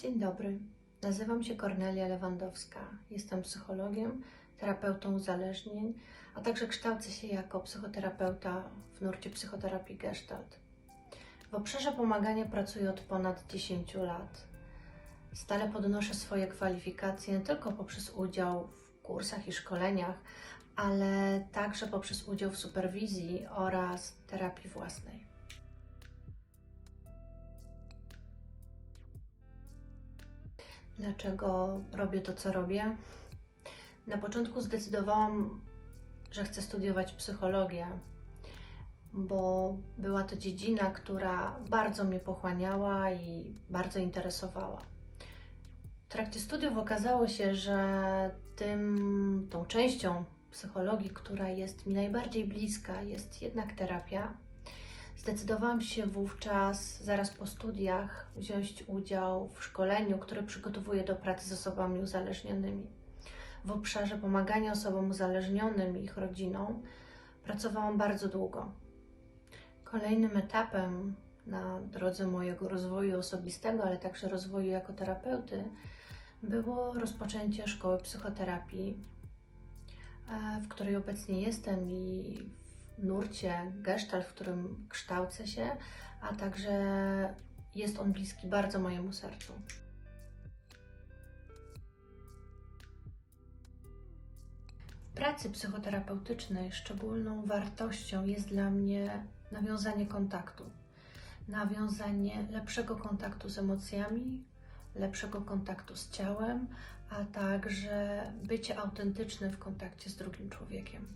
Dzień dobry. Nazywam się Kornelia Lewandowska. Jestem psychologiem, terapeutą uzależnień, a także kształcę się jako psychoterapeuta w nurcie psychoterapii Gestalt. W obszarze pomagania pracuję od ponad 10 lat. Stale podnoszę swoje kwalifikacje nie tylko poprzez udział w kursach i szkoleniach, ale także poprzez udział w superwizji oraz terapii własnej. Dlaczego robię to, co robię? Na początku zdecydowałam, że chcę studiować psychologię, bo była to dziedzina, która bardzo mnie pochłaniała i bardzo interesowała. W trakcie studiów okazało się, że tym, tą częścią psychologii, która jest mi najbardziej bliska, jest jednak terapia. Zdecydowałam się wówczas, zaraz po studiach, wziąć udział w szkoleniu, które przygotowuję do pracy z osobami uzależnionymi. W obszarze pomagania osobom uzależnionym i ich rodzinom pracowałam bardzo długo. Kolejnym etapem na drodze mojego rozwoju osobistego, ale także rozwoju jako terapeuty, było rozpoczęcie szkoły psychoterapii, e, w której obecnie jestem i nurcie gestalt, w którym kształcę się, a także jest on bliski bardzo mojemu sercu. W pracy psychoterapeutycznej szczególną wartością jest dla mnie nawiązanie kontaktu. Nawiązanie lepszego kontaktu z emocjami, lepszego kontaktu z ciałem, a także bycie autentycznym w kontakcie z drugim człowiekiem.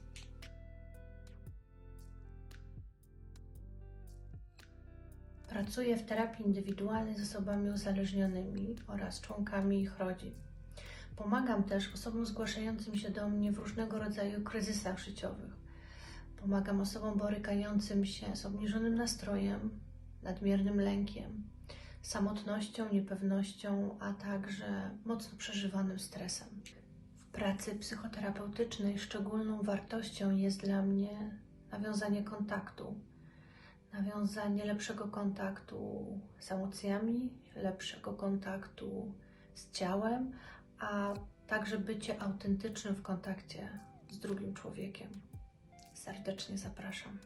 Pracuję w terapii indywidualnej z osobami uzależnionymi oraz członkami ich rodzin. Pomagam też osobom zgłaszającym się do mnie w różnego rodzaju kryzysach życiowych. Pomagam osobom borykającym się z obniżonym nastrojem, nadmiernym lękiem, samotnością, niepewnością, a także mocno przeżywanym stresem. W pracy psychoterapeutycznej szczególną wartością jest dla mnie nawiązanie kontaktu, nawiązanie lepszego kontaktu z emocjami, lepszego kontaktu z ciałem, a także bycie autentycznym w kontakcie z drugim człowiekiem. Serdecznie zapraszam.